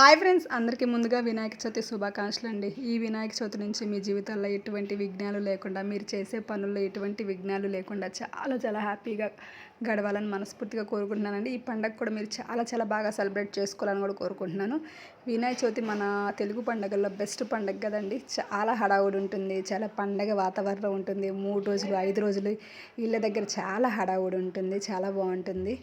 Hi friends అందరికీ ముందుగా వినాయక చవితి శుభాకాంక్షలు అండి ఈ వినాయక చవితి నుంచి మీ జీవితాల్లో ఎటువంటి విఘ్నాలు లేకుండా మీరు చేసే పనుల్లో ఎటువంటి విఘ్నాలు లేకుండా చాలా చాలా హ్యాపీగా గడవాలని మనస్ఫూర్తిగా కోరుకుంటున్నానండి. ఈ పండగ కూడా మీరు చాలా చాలా బాగా సెలబ్రేట్ చేసుకోవాలని కూడా కోరుకుంటున్నాను. వినాయక చవితి మన తెలుగు పండగల్లో బెస్ట్ పండగ కదండి. చాలా హడావుడి ఉంటుంది చాలా పండగ వాతావరణం ఉంటుంది. మూడు రోజులు ఐదు రోజులు ఇళ్ళ దగ్గర చాలా హడావుడి ఉంటుంది చాలా బాగుంటుంది.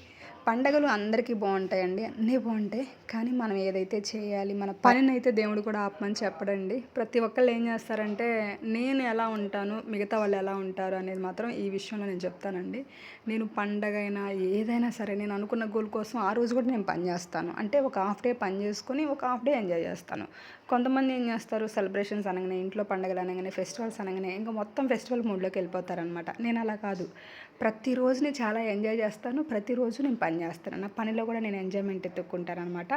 పండగలు అందరికీ బాగుంటాయండి అన్నీ బాగుంటాయి. కానీ మనం ఏదైతే చేయాలి మన పనిని అయితే దేవుడు కూడా ఆపమని చెప్పడండి. ప్రతి ఒక్కళ్ళు ఏం చేస్తారంటే నేను ఎలా ఉంటాను మిగతా వాళ్ళు ఎలా ఉంటారు అనేది మాత్రం ఈ విషయంలో నేను చెప్తానండి. నేను పండగ అయినా ఏదైనా సరే నేను అనుకున్న గోల్ కోసం ఆ రోజు కూడా నేను పని చేస్తాను. అంటే ఒక హాఫ్ డే పని చేసుకొని ఒక హాఫ్ డే ఎంజాయ్ చేస్తాను. కొంతమంది ఏం చేస్తారు సెలబ్రేషన్స్ అనగానే ఇంట్లో పండుగలు అనగానే ఫెస్టివల్స్ అనగానే ఇంకా మొత్తం ఫెస్టివల్ మూడ్లోకి వెళ్ళిపోతారనమాట నేను అలా కాదు. ప్రతిరోజుని చాలా ఎంజాయ్ చేస్తాను ప్రతిరోజు నేను పని చేస్తాను. నా పనిలో కూడా నేను ఎంజాయ్మెంట్ ఎత్తుక్కుంటాను అనమాట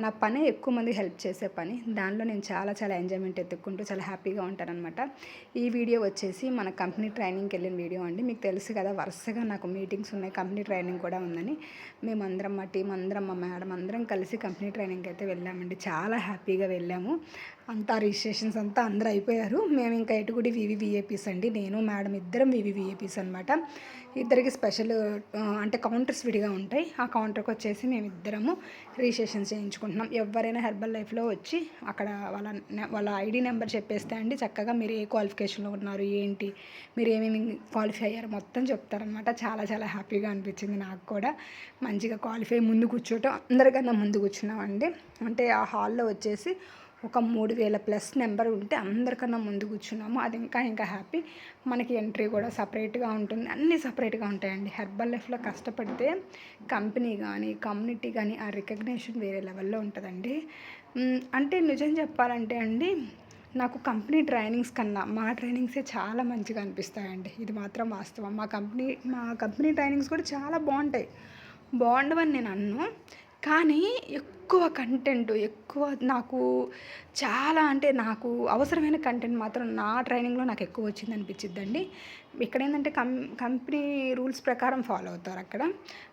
నా పని ఎక్కువ మంది హెల్ప్ చేసే పని. దానిలో నేను చాలా చాలా ఎంజాయ్మెంట్ ఎత్తుక్కుంటూ చాలా హ్యాపీగా ఉంటానన్నమాట. ఈ వీడియో వచ్చేసి మన కంపెనీ ట్రైనింగ్కి వెళ్ళిన వీడియో అండి. మీకు తెలుసు కదా వరుసగా నాకు మీటింగ్స్ ఉన్నాయి. కంపెనీ ట్రైనింగ్ కూడా ఉందని. మేమందరం మా టీం అందరం మా మేడం అందరం కలిసి కంపెనీ ట్రైనింగ్కి అయితే వెళ్ళామండి. చాలా హ్యాపీగా వెళ్ళాము. అంతా రిజిస్ట్రేషన్స్ అంతా అందరూ అయిపోయారు. మేము ఇంకా ఎటుగుడి వివివిఏపీస్ అండి. నేను మేడం ఇద్దరం వివివిఏపీస్ అనమాట ఇద్దరికి స్పెషల్ అంటే కౌంటర్స్ విడిగా ఉంటాయి. ఆ కౌంటర్కి వచ్చేసి మేము ఇద్దరము రిజిస్ట్రేషన్ చేయించుకుంటున్నాం. ఎవరైనా హెర్బల్ లైఫ్లో వచ్చి అక్కడ వాళ్ళ వాళ్ళ ఐడి నెంబర్ చెప్పేస్తే అండి చక్కగా మీరు ఏ క్వాలిఫికేషన్లో ఉన్నారు ఏంటి మీరు ఏమేమి క్వాలిఫై అయ్యారు మొత్తం చెప్తారనమాట. చాలా చాలా హ్యాపీగా అనిపించింది నాకు కూడా. మంచిగా క్వాలిఫై ముందు కూర్చోటం అందరికన్నా ముందు కూర్చున్నామండి. అంటే ఆ హాల్లో వచ్చేసి ఒక మూడు వేల ప్లస్ నెంబర్ ఉంటే అందరికన్నా ముందు కూర్చున్నాము. అది ఇంకా ఇంకా హ్యాపీ. మనకి ఎంట్రీ కూడా సపరేట్గా ఉంటుంది. అన్నీ సపరేట్గా ఉంటాయండి. హెర్బల్ లైఫ్లో కష్టపడితే కంపెనీ కానీ కమ్యూనిటీ కానీ ఆ రికగ్నేషన్ వేరే లెవెల్లో ఉంటుందండి. అంటే నిజం చెప్పాలంటే అండి నాకు కంపెనీ ట్రైనింగ్స్ కన్నా మా ట్రైనింగ్సే చాలా మంచిగా అనిపిస్తాయండి. ఇది మాత్రం వాస్తవం. మా కంపెనీ మా కంపెనీ ట్రైనింగ్స్ కూడా చాలా బాగుంటాయి. బాగుండవని నేను అన్ను. కానీ ఎక్కువ కంటెంట్ ఎక్కువ నాకు చాలా అంటే నాకు అవసరమైన కంటెంట్ మాత్రం నా ట్రైనింగ్లో నాకు ఎక్కువ వచ్చింది అనిపించిద్దండి. ఇక్కడ ఏంటంటే కం కంపెనీ రూల్స్ ప్రకారం ఫాలో అవుతారు అక్కడ.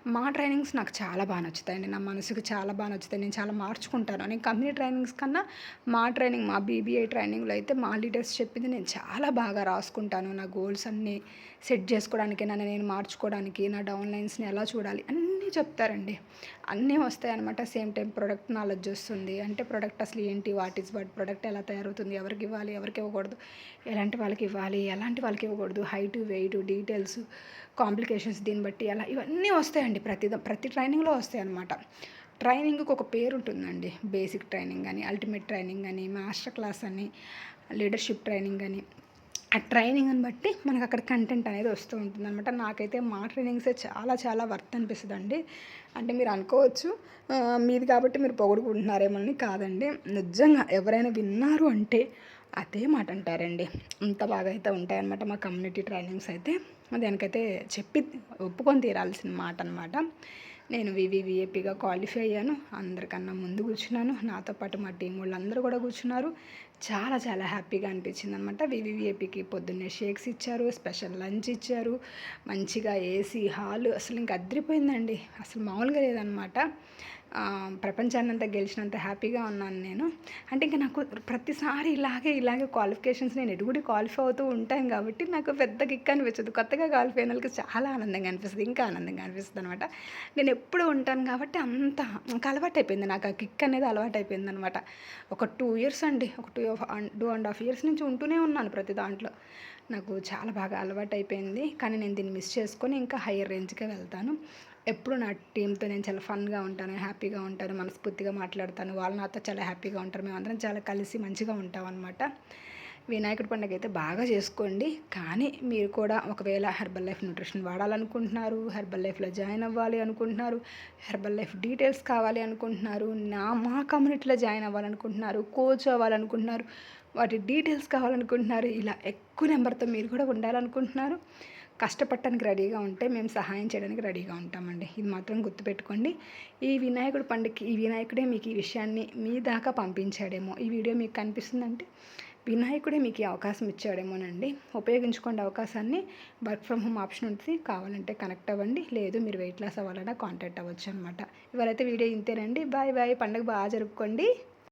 మా ట్రైనింగ్స్ నాకు చాలా బాగా నచ్చుతాయండి. నా మనసుకు చాలా బాగా నచ్చుతాయి. నేను చాలా మార్చుకుంటాను. నేను కంపెనీ ట్రైనింగ్స్ కన్నా మా ట్రైనింగ్ మా బీబీఐ ట్రైనింగ్లో అయితే మా లీడర్స్ చెప్పింది నేను చాలా బాగా రాసుకుంటాను. నా గోల్స్ అన్నీ సెట్ చేసుకోవడానికి నన్ను నేను మార్చుకోవడానికి నా డౌన్ లైన్స్ని ఎలా చూడాలి అన్నీ చెప్తారండి. అన్నీ వస్తాయన్నమాట సేమ్ టైం ప్రొడక్ట్ నాలెడ్జ్ వస్తుంది. అంటే ప్రోడక్ట్ అసలు ఏంటి? What is what? ప్రోడక్ట్ ఎలా తయారవుతుంది? ఎవరికి ఇవ్వాలి? ఎవరికి ఇవ్వకూడదు? ఎలాంటి వాళ్ళకి ఇవ్వాలి? ఎలాంటి వాళ్ళకి ఇవ్వకూడదు? హైట్ వెయిట్ డీటెయిల్స్ కాంప్లికేషన్స్ దీన్ని బట్టి అలా ఇవన్నీ వస్తాయండి. ప్రతి ప్రతి ట్రైనింగ్లో వస్తాయి అనమాట ట్రైనింగ్కి ఒక పేరు ఉంటుందండి. బేసిక్ ట్రైనింగ్ అని అల్టిమేట్ ట్రైనింగ్ అని మాస్టర్ క్లాస్ అని లీడర్షిప్ ట్రైనింగ్ అని. ఆ ట్రైనింగ్ని బట్టి మనకు అక్కడ కంటెంట్ అనేది వస్తూ ఉంటుంది అనమాట నాకైతే మా ట్రైనింగ్సే చాలా చాలా వర్త్ అనిపిస్తుంది అండి అంటే మీరు అనుకోవచ్చు మీది కాబట్టి మీరు పొగుడుకుంటున్నారేమని కాదండి. నిజంగా ఎవరైనా విన్నారు అంటే అదే మాట అంటారండి. అంత బాగా అయితే ఉంటాయన్నమాట మా కమ్యూనిటీ ట్రైనింగ్స్ అయితే. దానికైతే చెప్పి ఒప్పుకొని తీరాల్సిన మాట అనమాట నేను వివివిఏపీగా క్వాలిఫై అయ్యాను. అందరికన్నా ముందు కూర్చున్నాను. నాతో పాటు మా టీం వాళ్ళందరూ కూడా కూర్చున్నారు. చాలా చాలా హ్యాపీగా అనిపించింది అనమాట వివివిఏపీకి పొద్దున్నే షేక్స్ ఇచ్చారు స్పెషల్ లంచ్ ఇచ్చారు. మంచిగా ఏసీ హాల్ అసలు ఇంక అద్దరిపోయిందండి అసలు మామూలుగా లేదనమాట ప్రపంచాన్ని అంతా గెలిచినంత హ్యాపీగా ఉన్నాను నేను. అంటే ఇంకా నాకు ప్రతిసారి ఇలాగే ఇలాగే క్వాలిఫికేషన్స్ నేను ఎడుగుడి క్వాలిఫై అవుతూ ఉంటాను కాబట్టి నాకు పెద్ద కిక్ అనిపించదు. కొత్తగా క్వాలిఫై అయిన వాళ్ళకి చాలా ఆనందంగా అనిపిస్తుంది ఇంకా ఆనందంగా అనిపిస్తుంది అనమాట నేను ఎప్పుడు ఉంటాను కాబట్టి అంత ఇంకా అలవాటు అయిపోయింది. నాకు ఆ కిక్ అనేది అలవాటు అయిపోయింది అనమాట ఒక టూ ఇయర్స్ అండి ఒక two two and half years నుంచి ఉంటూనే ఉన్నాను ప్రతి దాంట్లో. నాకు చాలా బాగా అలవాటు అయిపోయింది. కానీ నేను దీన్ని మిస్ చేసుకొని ఇంకా హయ్యర్ రేంజ్కే వెళ్తాను. ఎప్పుడు నా టీంతో నేను చాలా ఫన్గా ఉంటాను హ్యాపీగా ఉంటాను మనస్ఫూర్తిగా మాట్లాడతాను. వాళ్ళు నాతో చాలా హ్యాపీగా ఉంటారు. మేమందరం చాలా కలిసి మంచిగా ఉంటాం అనమాట వినాయకుడి పండుగ అయితే బాగా చేసుకోండి. కానీ మీరు కూడా ఒకవేళ హెర్బల్ లైఫ్ న్యూట్రిషన్ వాడాలనుకుంటున్నారు హెర్బల్ లైఫ్లో జాయిన్ అవ్వాలి అనుకుంటున్నారు హెర్బల్ లైఫ్ డీటెయిల్స్ కావాలి అనుకుంటున్నారు నా మా కమ్యూనిటీలో జాయిన్ అవ్వాలనుకుంటున్నారు కోచ్ అవ్వాలనుకుంటున్నారు వాటి డీటెయిల్స్ కావాలనుకుంటున్నారు ఇలా ఎక్కువ నెంబర్తో మీరు కూడా ఉండాలనుకుంటున్నారు. కష్టపడటానికి రెడీగా ఉంటే మేము సహాయం చేయడానికి రెడీగా ఉంటామండి. ఇది మాత్రం గుర్తుపెట్టుకోండి. ఈ వినాయకుడు పండుగకి ఈ వినాయకుడే మీకు ఈ విషయాన్ని మీ దాకా పంపించాడేమో. ఈ వీడియో మీకు కనిపిస్తుందంటే వినాయకుడే మీకు ఈ అవకాశం ఇచ్చాడేమోనండి. ఉపయోగించుకోండి అవకాశాన్ని. వర్క్ ఫ్రమ్ హోమ్ ఆప్షన్ ఉంటుంది. కావాలంటే కనెక్ట్ అవ్వండి. లేదు మీరు వెయిట్ లాస్ అవ్వాలన్నా కాంటాక్ట్ అవ్వచ్చు అనమాట ఇవాళైతే వీడియో ఇంతేనండి. Bye bye. పండుగ బాగా జరుపుకోండి.